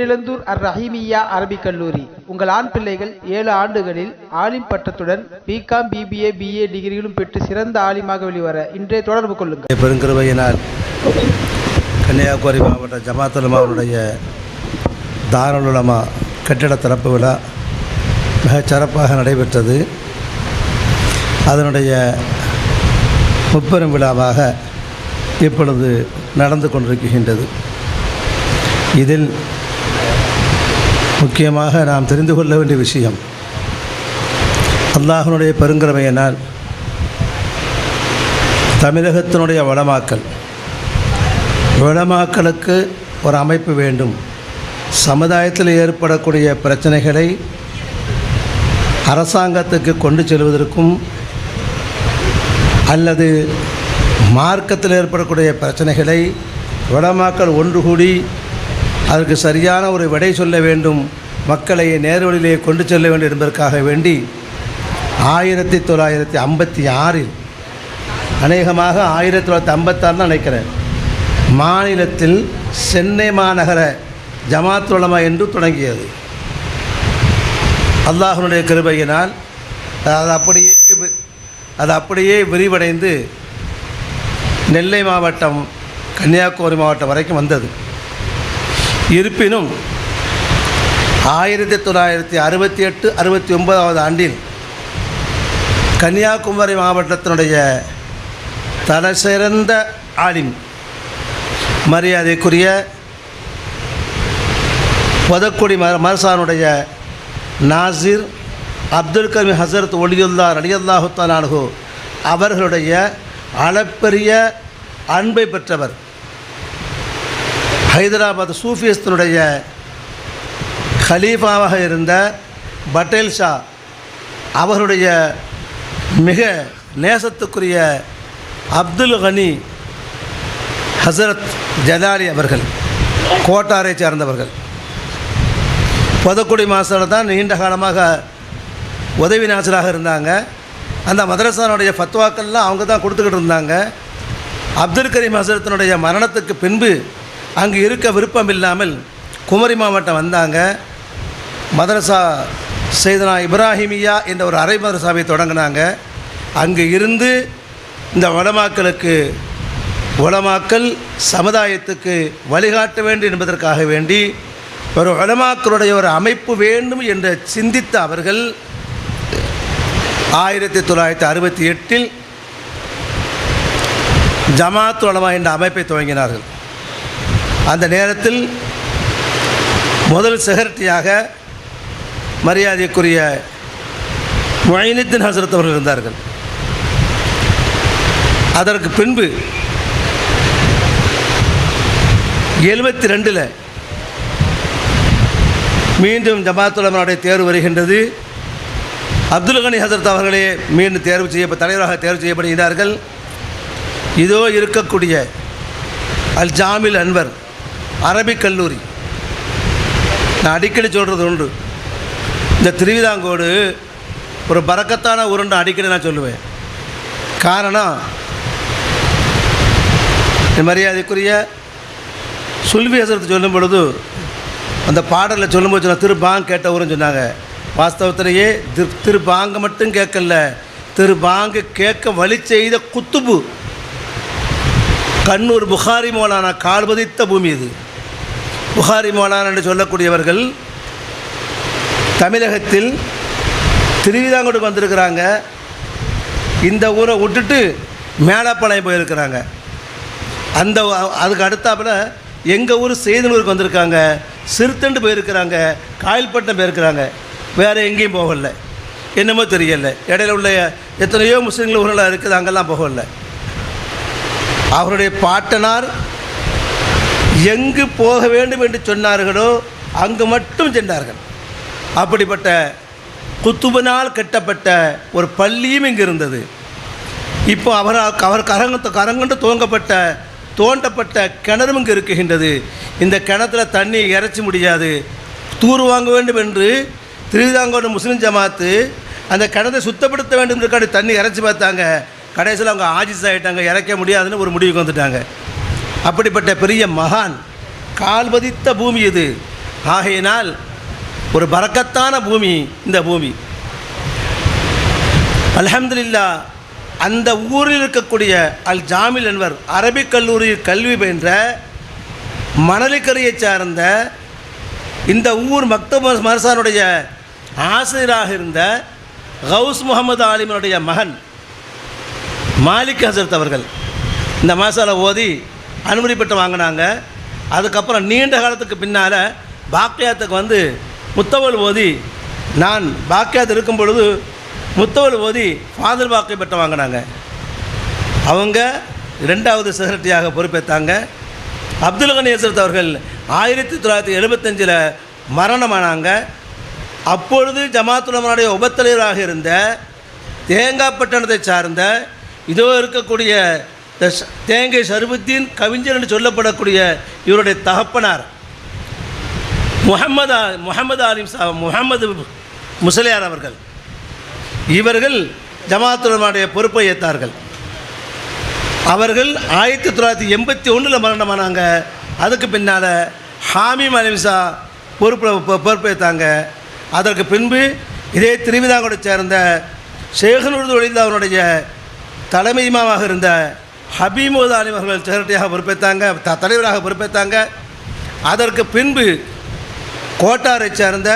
பேரிழந்தூர் அர் ரஹீமியா அரபிக் கல்லூரி. உங்கள் ஆண் பிள்ளைகள் ஏழு ஆண்டுகளில் ஆலிம் பட்டத்துடன் பிகாம் பிபிஏ பிஏ டிகிரிகளும் பெற்று சிறந்த ஆலிமாக வெளிவர இன்றே தொடர்பு கொள்ளுங்கள். பெருங்கிறவையினால் கன்னியாகுமரி மாவட்ட ஜமாத்தலமாவுடைய தாராளுலமா கட்டிட திறப்பு விழா மிகச் சிறப்பாக நடைபெற்றது. அதனுடைய முப்பெரும் விழாவாக இப்பொழுது நடந்து கொண்டிருக்கின்றது. இதில் முக்கியமாக நாம் தெரிந்து கொள்ள வேண்டிய விஷயம். அல்லாஹனுடைய பெருங்கிறமையினால் தமிழகத்தினுடைய வளமாக்கல் வளமாக்கலுக்கு ஒரு அமைப்பு வேண்டும். சமுதாயத்தில் ஏற்படக்கூடிய பிரச்சனைகளை அரசாங்கத்துக்கு கொண்டு செல்வதற்கும் அல்லது மார்க்கத்தில் ஏற்படக்கூடிய பிரச்சனைகளை வளமாக்கல் ஒன்று கூடி அதற்கு சரியான ஒரு விடை சொல்ல வேண்டும். மக்களை நேர்வழியிலே கொண்டு செல்ல வேண்டும் என்பதற்காக வேண்டி ஆயிரத்தி தொள்ளாயிரத்தி ஐம்பத்தி ஆறில் அநேகமாக ஆயிரத்தி தொள்ளாயிரத்தி ஐம்பத்தாறு தான் நினைக்கிறேன் மாநிலத்தில் சென்னை மாநகர ஜமாத் உலமா என்று தொடங்கியது. அல்லாஹனுடைய கிருபையினால் அது அப்படியே வி- அது அப்படியே விரிவடைந்து நெல்லை மாவட்டம் கன்னியாகுமரி மாவட்டம் வரைக்கும் வந்தது. இருப்பினும் ஆயிரத்தி தொள்ளாயிரத்தி அறுபத்தி எட்டு அறுபத்தி ஒன்பதாவது ஆண்டில் கன்னியாகுமரி மாவட்டத்தினுடைய தலைசிறந்த ஆலிம் மரியாதைக்குரிய பொதக்குடி ம மரசானுடைய நாசிர் அப்துல் கமி ஹசரத் ஒலியுல்லா ரலியல்லாஹு தலானு அவர்களுடைய அளப்பெரிய அன்பை பெற்றவர். ஹைதராபாத் சூஃபியஸ்தனுடைய ஹலீஃபாவாக இருந்த பட்டேல் ஷா அவருடைய மிக நேசத்துக்குரிய அப்துல் கனி ஹசரத் ஜலாலி அவர்கள் கோட்டாரை சேர்ந்தவர்கள். பொதக்குடி மாஸ்டர் தான் நீண்ட காலமாக உதவி நாசராக இருந்தாங்க. அந்த மதரசானுடைய ஃபத்வாக்கள்லாம் அவங்க தான் கொடுத்துக்கிட்டு இருந்தாங்க. அப்துல் கரீம் ஹசரத்தினுடைய மரணத்துக்கு பின்பு அங்கு இருக்க விருப்பம் இல்லாமல் குமரி மாவட்டம் வந்தாங்க. மதரசா செய்தனா இப்ராஹிமியா என்ற ஒரு அரை மதரசாவை தொடங்கினாங்க. அங்கு இருந்து இந்த வளமாக்களுக்கு உலமாக்கல் சமுதாயத்துக்கு வழிகாட்ட வேண்டும் என்பதற்காக வேண்டி ஒரு உலமாக்களுடைய ஒரு அமைப்பு வேண்டும் என்று சிந்தித்த அவர்கள் ஆயிரத்தி தொள்ளாயிரத்தி அறுபத்தி எட்டில் ஜமாத் உலமா என்ற அமைப்பை துவங்கினார்கள். அந்த நேரத்தில் முதல் செக்ரட்டரியாக மரியாதைக்குரிய மொயினுத்தின் ஹசரத் அவர்கள் இருந்தார்கள். அதற்கு பின்பு எழுபத்தி ரெண்டில் மீண்டும் ஜமாத்துலமனுடைய தேர்வு வருகின்றது. அப்துல் கனி ஹசரத் அவர்களே மீண்டும் தேர்வு செய்ய தலைவராக தேர்வு செய்யப்படுகிறார்கள். இதோ இருக்கக்கூடிய அல் ஜாமில் அன்வர் அரபிக் கல்லூரி. நான் அடிக்கடி சொல்கிறது உண்டு. இந்த திருவிதாங்கோடு ஒரு பறக்கத்தான உருண்டு அடிக்கடி நான் சொல்லுவேன். காரணம் என் மரியாதைக்குரிய சுல்வி ஹசரத்து சொல்லும் பொழுது அந்த பாடலில் சொல்லும்போது சொன்னால் திருபாங் கேட்ட ஊருன்னு சொன்னாங்க. வாஸ்தவத்திலேயே திரு திருபாங்க மட்டும் கேட்கல. திருபாங்க கேட்க வழி செய்த குத்துபு. கண்ணூர் புகாரி மோலானா கால் பதித்த பூமி இது. புகாரி மோலான் என்று சொல்லக்கூடியவர்கள் தமிழகத்தில் திருவிதாங்கோடு வந்திருக்கிறாங்க. இந்த ஊரை விட்டுட்டு மேலப்பாளையம் போயிருக்கிறாங்க. அந்த அதுக்கு அடுத்தாப்பில் எங்கள் ஊர் செய்தனூருக்கு வந்திருக்காங்க. சிறுத்தண்டு போயிருக்கிறாங்க. காயல்பட்டினம் போயிருக்கிறாங்க. வேறு எங்கேயும் போகல. என்னமோ தெரியல. இடையில உள்ள எத்தனையோ முஸ்லீம்கள் ஊரெல்லாம் இருக்குது அங்கெல்லாம் போகல. அவருடைய பாட்டனார் எங்கு போக வேண்டும் என்று சொன்னார்களோ அங்கு மட்டும் சென்றார்கள். அப்படிப்பட்ட குத்துபனால் கட்டப்பட்ட ஒரு பள்ளியும் இங்கு இருந்தது. இப்போ அவர் அவர் கரங்க கரங்கண்டு துவங்கப்பட்ட தோண்டப்பட்ட கிணறும் இங்கு இருக்குகின்றது இந்த கிணத்துல தண்ணி இறைச்சி முடியாது. தூர் வாங்க வேண்டும் என்று திருவிதாங்கோடு முஸ்லீம் ஜமாத்து அந்த கிணத்தை சுத்தப்படுத்த வேண்டும் என்று தண்ணி இறைச்சி பார்த்தாங்க. கடைசியில் அவங்க ஆஜிஸ் ஆகிட்டாங்க இறக்க முடியாதுன்னு ஒரு முடிவுக்கு வந்துட்டாங்க. அப்படிப்பட்ட பெரிய மகான் கால் பதித்த பூமி இது. ஆகையினால் ஒரு பறக்கத்தான பூமி இந்த பூமி. அலமதுல்லா அந்த ஊரில் இருக்கக்கூடிய அல் ஜாமில் என்பர் அரபிக் கல்லூரியில் கல்வி பயின்ற மணலிக்கரையைச் சார்ந்த இந்த ஊர் மக்தப மர்சானுடைய ஆசிரியராக இருந்த கவுஸ் முகமது ஆலிமனுடைய மகன் மாலிக் ஹசரத் அவர்கள். இந்த மாசாலை ஓதி அனுமதி பெற்று வாங்கினாங்க. அதுக்கப்புறம் நீண்ட காலத்துக்கு பின்னால் பாக்கியாத்துக்கு வந்து முத்தவல் ஓதி நான் பாக்கியாத் இருக்கும் பொழுது முத்தவல் ஓதி ஃபாதர் பாக்கிய பெற்று வாங்கினாங்க. அவங்க ரெண்டாவது செக்ரட்டரியாக பொறுப்பேற்றாங்க அப்துல் கனி அவர்கள் ஆயிரத்தி தொள்ளாயிரத்தி எழுபத்தஞ்சில் மரணமானாங்க. அப்பொழுது ஜமாத்துலமனுடைய உபத்தலைவராக இருந்த தேங்காய்பட்டணத்தை சார்ந்த இதோ இருக்கக்கூடிய இந்த தேங்கை ஷருபுத்தீன் கவிஞர் என்று சொல்லப்படக்கூடிய இவருடைய தகப்பனார். முகமது முகமது அலிம் சா முகமது முசலியார் அவர்கள். இவர்கள் ஜமாத்துடைய பொறுப்பை ஏற்றார்கள். அவர்கள் ஆயிரத்தி தொள்ளாயிரத்தி எண்பத்தி ஒன்றில் மரணமானாங்க. அதுக்கு பின்னால் ஹாமிம் அலிம்சா பொறுப்பு பொ- பொறுப்பேற்றாங்க அதற்கு பின்பு இதே திருவிதாங்கோடை சேர்ந்த ஷேகனூர் ஒழிந்த அவருடைய தலைமையுமாவாக இருந்த ஹபீமுத் அலி அவர்கள் செக்ரட்டரியாக பொறுப்பேற்றாங்க த தலைவராக பொறுப்பேற்றாங்க அதற்கு பின்பு கோட்டாரை சேர்ந்த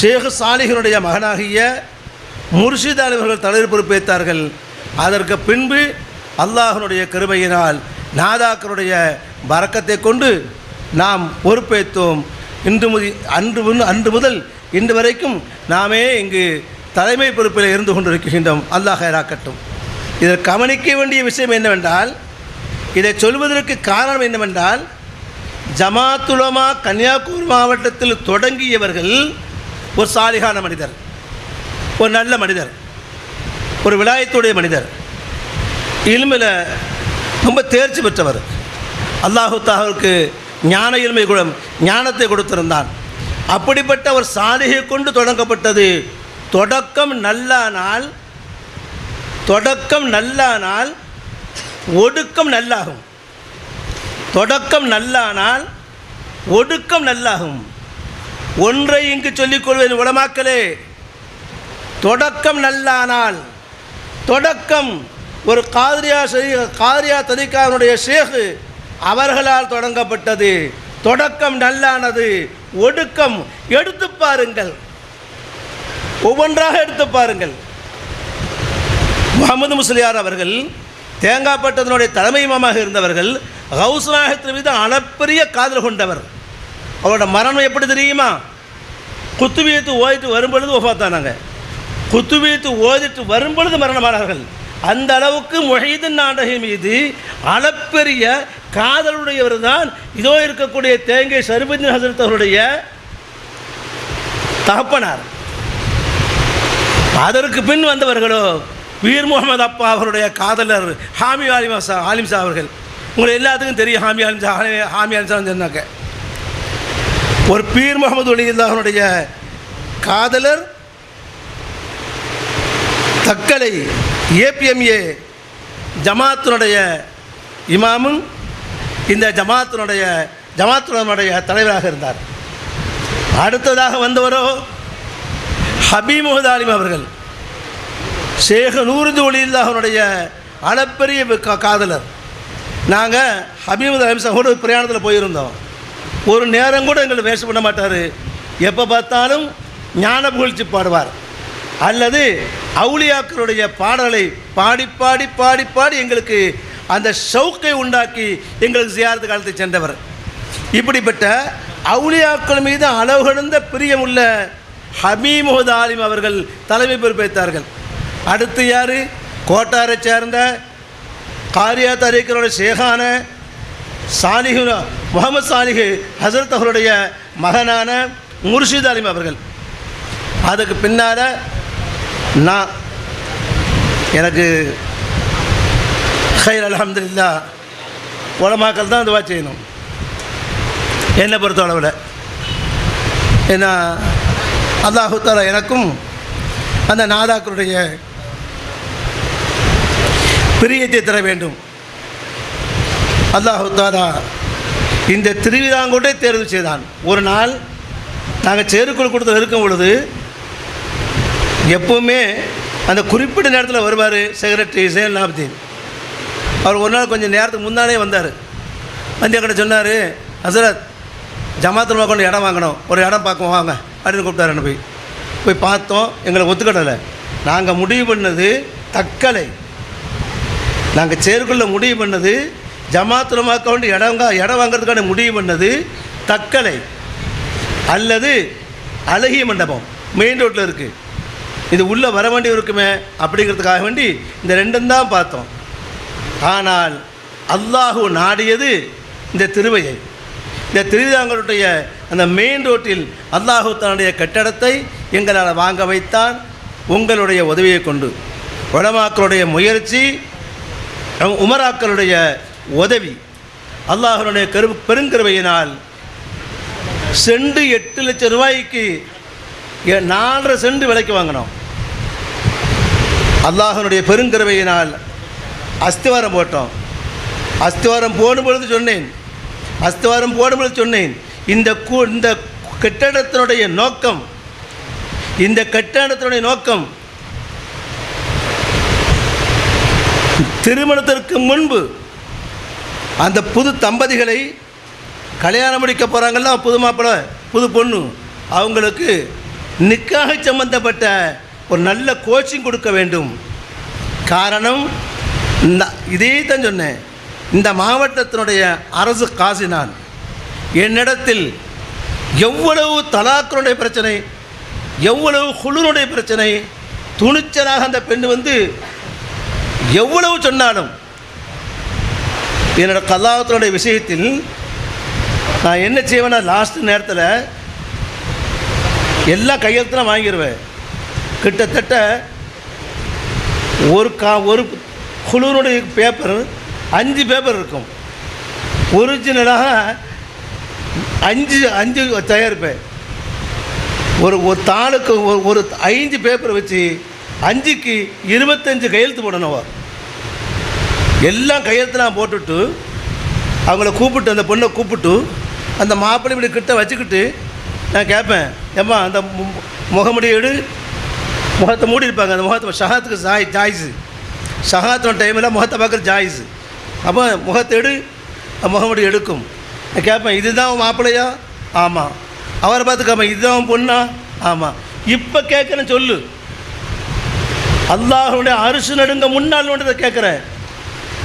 ஷேக் சாலிகனுடைய மகனாகிய முர்ஷித் அலி அவர்கள் தலைவர் பொறுப்பேற்றார்கள் அதற்கு பின்பு அல்லாஹனுடைய கிருபையினால் நாதாக்களுடைய வரக்கத்தை கொண்டு நாம் பொறுப்பேற்றோம் இன்று முதி அன்று முன் அன்று முதல் இன்று வரைக்கும் நாமே இங்கு தலைமை பொறுப்பில் இருந்து கொண்டிருக்கின்றோம். அல்லாஹ் ஹைராக்கட்டும். இதில் கவனிக்க வேண்டிய விஷயம் என்னவென்றால் இதை சொல்வதற்கு காரணம் என்னவென்றால் ஜமாத்துலமா கன்னியாகுமரி மாவட்டத்தில் தொடங்கியவர்கள் ஒரு சாலிகான மனிதர் ஒரு நல்ல மனிதர் ஒரு விலாயத்துடைய மனிதர் இல்மில் ரொம்ப தேர்ச்சி பெற்றவர். அல்லாஹு தாகருக்கு ஞான இல்மை குணம் ஞானத்தை கொடுத்திருந்தான். அப்படிப்பட்ட ஒரு சாலிகை கொண்டு தொடங்கப்பட்டது தொடக்கம் நல்லானால் தொடக்கம் நல்லானால் ஒடுக்கம் நல்லாகும். தொடக்கம் நல்லானால் ஒடுக்கம் நல்லாகும். ஒன்றை இங்கு சொல்லிக்கொள்வது கொள்வேன் தொடக்கம் நல்லானால் தொடக்கம் ஒரு காதிரியா காதிரியா தரிகாவுடைய ஷேகு அவர்களால் தொடங்கப்பட்டது. தொடக்கம் நல்லானது ஒடுக்கம் எடுத்து பாருங்கள். ஒவ்வொன்றாக எடுத்து பாருங்கள். முகமது முஸ்லியார் அவர்கள் தேங்காய்பட்டதனுடைய தலைமை இமாமாக இருந்தவர்கள் ஹவுஸ் மீது அளப்பரிய காதல் கொண்டவர். அவரோட மரணம் எப்படி தெரியுமா? குத்துவியத்து ஓதிட்டு வரும்பொழுது ஒஃபாத்தானாங்க. குத்துவியத்து ஓதிட்டு வரும்பொழுது மரணமானார்கள். அந்த அளவுக்கு மொஹீதன் நாடகை மீது அளப்பெரிய காதலுடையவர் தான். இதோ இருக்கக்கூடிய தேங்கை சருபத்தின் ஹசரத் அவருடைய தகப்பனார். அதற்கு பின் வந்தவர்களோ வீர் முகமது அப்பா அவருடைய காதலர் ஹாமி ஆலிமா சா ஆலிம்சா அவர்கள். உங்களுக்கு எல்லாத்துக்கும் தெரியும் ஹாமி ஆலிம்சா ஹாமி- ஹாமி ஆலிம் சொன்னாங்க ஒரு பீர் முகமது ஒளியில்லாஹனுடைய காதலர் தக்கலை ஏபிஎம்ஏ ஜமாத்தினுடைய இமாமும் இந்த ஜமாத்தினுடைய ஜமாத்துடைய தலைவராக இருந்தார். அடுத்ததாக வந்தவரோ ஹபீ முகமது அவர்கள். ஷேக் நூறுது ஒளியில்லாஹனுடைய அளப்பெரிய கா- காதலர். நாங்கள் ஹபீமது அலிம் சகோட பிரயாணத்தில் போயிருந்தோம். ஒரு நேரம் கூட எங்களை வேஸ்ட் பண்ண மாட்டார். எப்போ பார்த்தாலும் ஞான புகழ்ச்சி பாடுவார். அல்லது அவுளியாக்களுடைய பாடலை பாடி பாடி பாடி பாடி எங்களுக்கு அந்த ஷவுக்கை உண்டாக்கி எங்களுக்கு ஜியாரத்து காலத்தை சென்றவர். இப்படிப்பட்ட அவுளியாக்கள் மீது அளவு கடந்த பிரியமுள்ள ஹபீமுகத் ஆலிம் அவர்கள் தலைமை பொறுப்பேற்றார்கள். அடுத்து யார்? கோட்டாரை சேர்ந்த காரியா தரீக்கரோட ஷேகான சாலிஹு முகமது சாலிஹு ஹசரத் அவருடைய மகனான முர்ஷித் அலிம் அவர்கள். அதுக்கு பின்னால் நான் எனக்கு ஹைர் அல்ஹம்துலில்லா உலமாக்கள் தான் இதுவாக செய்யணும். என்னை பொறுத்தளவில். ஏன்னா அல்லாஹு தாலா எனக்கும் அந்த நாதாக்களுடைய பிரியத்தை தர வேண்டும். அல்லாஹு தாலா இந்த திருவிதாங்கோட்டை தேர்வு செய்தான். ஒரு நாள் நாங்கள் சேருக்குழு கூட்டத்தில் இருக்கும் பொழுது எப்போவுமே அந்த குறிப்பிட்ட நேரத்தில் வருவார் செக்ரட்டரி சேல் நாப்தீன் அவர் ஒரு நாள் கொஞ்சம் நேரத்துக்கு முன்னாலே வந்தார். வந்து என்கிட்ட சொன்னார் ஹசரத் ஜமாத்தில் கொண்டு இடம் வாங்கணும். ஒரு இடம் பார்க்க வாங்க. அப்படின்னு கூப்பிட்டாரு போய் போய் பார்த்தோம் எங்களை ஒத்துக்கிடலை நாங்கள் முடிவு பண்ணது தக்கலை. நாங்கள் சேர்க்குள்ள முடிவு பண்ணது ஜமாத்துலமாக்கவுண்டு வேண்டி இடம் வாங்குறதுக்கான முடிவு பண்ணது தக்கலை அல்லது அழகிய மண்டபம் மெயின் ரோட்டில் இருக்குது இது உள்ளே வர வேண்டி இருக்குமே அப்படிங்கிறதுக்காக வேண்டி இந்த ரெண்டும் தான் பார்த்தோம். ஆனால் அல்லாஹு நாடியது இந்த திருவையை. இந்த திருவிதாங்கருடைய அந்த மெயின் ரோட்டில் அல்லாஹு தன்னுடைய கட்டடத்தை எங்களால் வாங்க வைத்தான் உங்களுடைய உதவியை கொண்டு. வடமாக்களுடைய முயற்சி உமராக்களுடைய உதவி அல்லாஹனுடைய கரு பெருங்கருவையினால் செண்டு எட்டு லட்சம் ரூபாய்க்கு நாலரை செண்டு விலைக்கு வாங்கினோம். அல்லாஹனுடைய பெருங்கருவையினால் அஸ்திவாரம் போட்டோம். அஸ்திவாரம் போடும் பொழுது சொன்னேன். அஸ்திவாரம் போடும் பொழுது சொன்னேன். இந்த கூ இந்த கட்டடத்தினுடைய நோக்கம் இந்த கட்டடத்தினுடைய நோக்கம் திருமணத்திற்கு முன்பு அந்த புது தம்பதிகளை கல்யாணம் முடிக்க போகிறாங்கல்ல புது மாப்பிள்ளை புது பொண்ணு. அவங்களுக்கு நிக்காக சம்பந்தப்பட்ட ஒரு நல்ல கோச்சிங் கொடுக்க வேண்டும். காரணம் இந்த- இதே தான் சொன்னேன். இந்த மாவட்டத்தினுடைய அரசு காசி நான். என்னிடத்தில் எவ்வளவு தலாக்கனுடைய பிரச்சனை எவ்வளவு குழுனுடைய பிரச்சனை துணிச்சலாக அந்த பெண் வந்து எவ்வளவு சொன்னாலும் என்னோட கலாத்தினுடைய விஷயத்தில் நான் என்ன செய்வேன்னா லாஸ்ட் நேரத்தில் எல்லா கையெழுத்துலாம் வாங்கிடுவேன் கிட்டத்தட்ட ஒரு கா ஒரு குழுனுடைய பேப்பர் அஞ்சு பேப்பர் இருக்கும். ஒரிஜினலாக அஞ்சு அஞ்சு தயாரிப்பேன். ஒரு ஒரு தாளுக்கு ஒரு ஒரு ஐந்து பேப்பர் வச்சு அஞ்சுக்கு இருபத்தஞ்சு கையெழுத்து போடணும். எல்லாம் எல்லாம் கையெழுத்துலாம் போட்டுட்டு அவங்கள கூப்பிட்டு அந்த பொண்ணை கூப்பிட்டு அந்த மாப்பிள்ளை இப்படி கிட்ட வச்சுக்கிட்டு நான் கேட்பேன் ஏம்மா அந்த மு- எடு. முகத்தை மூடி இருப்பாங்க அந்த முகத்தை ஷஹாத்துக்கு ஜாய் ஜாய்ஸு. ஷஹாத்தோட டைமில் முகத்தை பார்க்குற ஜாய்ஸு. அப்போ முகத்தை எடு முகமுடி எடுக்கும். நான் கேட்பேன் இதுதான் உன் மாப்பிள்ளையா? ஆமாம் அவரை பார்த்துக்காம இதுதான் உன் பொண்ணா? ஆமாம் இப்போ கேட்குறேன் சொல்லு. அல்லாஹனுடைய அரிசு நடுங்க முன்னால் ஒன்று கேட்குறேன்.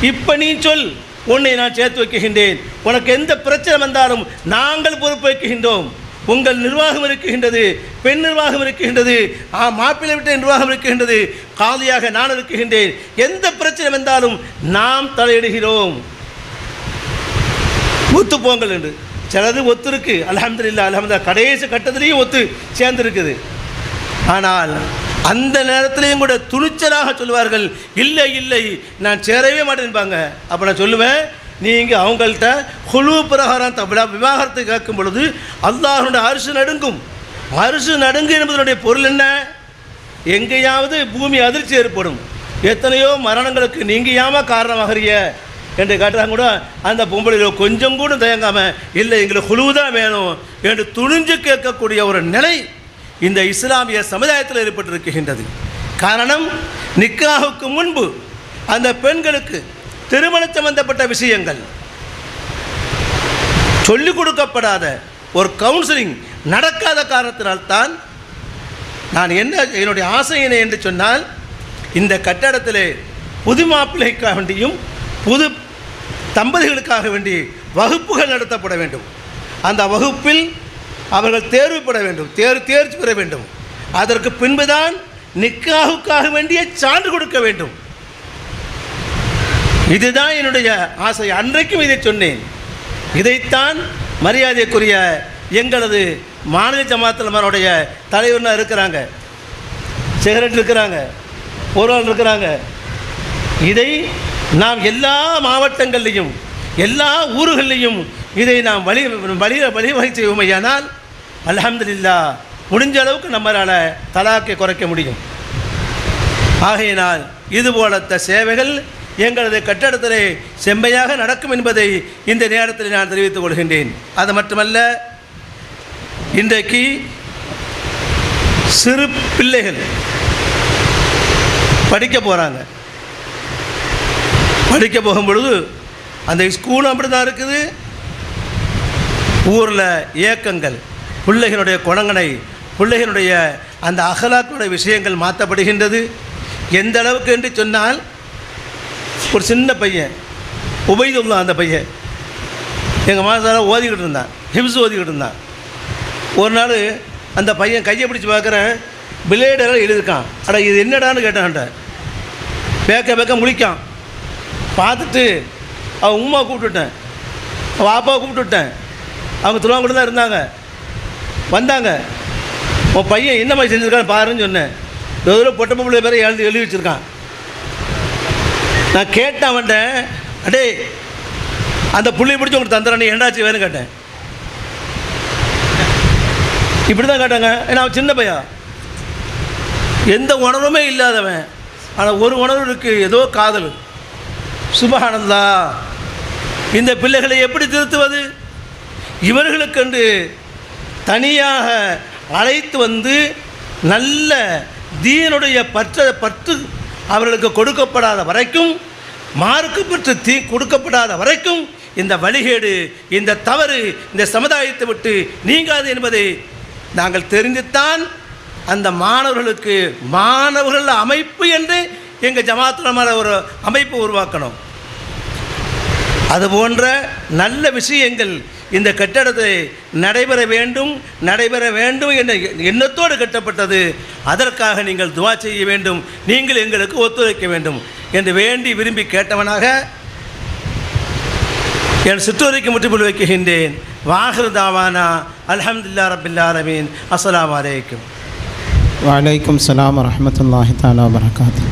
இப்போ நீ சொல் உன்னை நான் சேர்த்து வைக்கின்றேன். உனக்கு எந்த பிரச்சனை வந்தாலும் நாங்கள் பொறுப்பு வைக்கின்றோம். உங்கள் நிர்வாகம் இருக்குகின்றது பெண் நிர்வாகம் இருக்குகின்றது ஆ மாப்பிள்ளை விட்ட நிர்வாகம் இருக்குகின்றது காலியாக நான் இருக்குகின்றேன் எந்த பிரச்சனை வந்தாலும் நாம் தலையிடுகிறோம். ஒத்து போங்கள் என்று. சிலது ஒத்து இருக்கு. அலமதுல்லா அலமதுல்லா கடைசி கட்டத்திலையும் ஒத்து சேர்ந்துருக்குது. ஆனால் அந்த நேரத்திலையும் கூட துணிச்சலாக சொல்லுவார்கள் இல்லை இல்லை நான் சேரவே மாட்டேன்பாங்க அப்போ நான் சொல்லுவேன் நீங்கள் அவங்கள்ட்ட குழு பிரகாரம் தவிர விவாகரத்தை கேட்கும் பொழுது அல்லாஹனுடைய அரிசு நடுங்கும். அரிசு நடுங்கு என்பதனுடைய பொருள் என்ன? எங்கேயாவது பூமி அதிர்ச்சி ஏற்படும். எத்தனையோ மரணங்களுக்கு நீங்கள் ஏமா காரணமாகறிய? என்று கேட்டால் கூட அந்த பொம்பளையில் கொஞ்சம் கூட தயங்காமல் இல்லை எங்களுக்கு குழு தான் வேணும் என்று துணிஞ்சு கேட்கக்கூடிய ஒரு நிலை இந்த இஸ்லாமிய சமுதாயத்தில் ஏற்பட்டிருக்கின்றது. காரணம் நிக்காவுக்கு முன்பு அந்த பெண்களுக்கு திருமணம் சம்பந்தப்பட்ட விஷயங்கள். சொல்லிக் கொடுக்கப்படாத ஒரு கவுன்சிலிங் நடக்காத காரணத்தினால்தான் நான் என்ன என்னுடைய ஆசை என்ன என்று சொன்னால் இந்த கட்டடத்திலே புது மாப்பிள்ளைக்காக வேண்டியும் புது தம்பதிகளுக்காக வேண்டி வகுப்புகள் நடத்தப்பட வேண்டும். அந்த வகுப்பில் அவர்கள் தேர்வு பெற வேண்டும் தேர் தேர்ச்சி பெற வேண்டும் அதற்கு பின்புதான் நிக்காவுக்காக வேண்டிய சான்று கொடுக்க வேண்டும் இதுதான் என்னுடைய ஆசை அன்றைக்கும் இதை சொன்னேன் இதைத்தான் மரியாதைக்குரிய எங்களது மாநில ஜமாத்தலமாருடைய தலைவர்னா இருக்கிறாங்க சிகரெட் இருக்கிறாங்க பொருளாளர் இருக்கிறாங்க இதை நாம் எல்லா மாவட்டங்கள்லையும் எல்லா ஊர்களிலையும் இதை நாம் வழி வழி வழிவகை செய்வோமையானால் அலமதுல்லா முடிஞ்ச அளவுக்கு நம்மளால் தலாக்கை குறைக்க முடியும். ஆகையினால் இது போலத்த சேவைகள் எங்களது கட்டடத்திலே செம்மையாக நடக்கும் என்பதை இந்த நேரத்தில் நான் தெரிவித்துக் கொள்கின்றேன். அது மட்டுமல்ல இன்றைக்கு சிறு பிள்ளைகள் படிக்க போகிறாங்க படிக்க போகும் பொழுது அந்த ஸ்கூலும் அப்படி தான் இருக்குது. ஊரில் இயக்கங்கள் பிள்ளைகளுடைய குணங்களை பிள்ளைகளுடைய அந்த அகலாக்களுடைய விஷயங்கள் மாற்றப்படுகின்றது எந்த அளவுக்கு என்று சொன்னால் ஒரு சின்ன பையன் உபைதுல்லா அந்த பையன் எங்கள் மாசார ஓதிக்கிட்டு இருந்தான் ஹிம்ஸ் ஓதிக்கிட்டு இருந்தான். ஒரு நாள் அந்த பையன் கையை பிடிச்சி பார்க்குறேன் பிளேடெல்லாம் எழுதிருக்கான் அட இது என்னடான்னு கேட்டான்ட்ட பேக்க பேக்க முழிக்கான். பார்த்துட்டு அவன் உமா கூப்பிட்டுட்டேன். அவன் அப்பாவை கூப்பிட்டுட்டேன். அவங்க துருவாங்கூட தான் இருந்தாங்க. வந்தாங்க. உன் பையன் என்ன மாதிரி செஞ்சுருக்கான்னு பாருன்னு சொன்னேன். ஏதோ பொட்ட பொம்பளை பேரை எழுதி எழுதி வச்சுருக்கான். நான் கேட்டேன் அவன்கிட்ட அடே அந்த புள்ளியை பிடிச்சி உங்களுக்கு தந்துடுறேன் ஏண்டாச்சு வேணும் கேட்டேன். இப்படி தான் கேட்டாங்க. ஏன்னா அவன் சின்ன பையன். எந்த உணர்வுமே இல்லாதவன். ஆனால் ஒரு உணர்வு இருக்குது ஏதோ காதல். சுபஹானந்தா இந்த பிள்ளைகளை எப்படி திருத்துவது? இவர்களுக்கென்று தனியாக அழைத்து வந்து நல்ல தீனுடைய பற்ற பற்று அவர்களுக்கு கொடுக்கப்படாத வரைக்கும் மார்க்கு பற்று தீ கொடுக்கப்படாத வரைக்கும் இந்த வழிகேடு இந்த தவறு இந்த சமுதாயத்தை விட்டு நீங்காது என்பதை நாங்கள் தெரிந்துத்தான் அந்த மாணவர்களுக்கு மாணவர்கள் அமைப்பு என்று எங்கள் ஜமாத்துலமான ஒரு அமைப்பு உருவாக்கணும். அது போன்ற நல்ல விஷயங்கள் இந்த கட்டடத்தை நடைபெற வேண்டும் நடைபெற வேண்டும் என்ற எண்ணத்தோடு கட்டப்பட்டது. அதற்காக நீங்கள் துவா செய்ய வேண்டும் நீங்கள் எங்களுக்கு ஒத்துழைக்க வேண்டும் என்று வேண்டி விரும்பி கேட்டவனாக என் சிற்றூரைக்கு முற்றுப்புள் வைக்கின்றேன். வாஹர் தாவானா அலமதுல்லா ரபில்லாரமீன் அஸ்லாம் வலைக்கும் வலைக்கம் சலாம் வரமத்துல்லாஹி தாலா வரகாத்து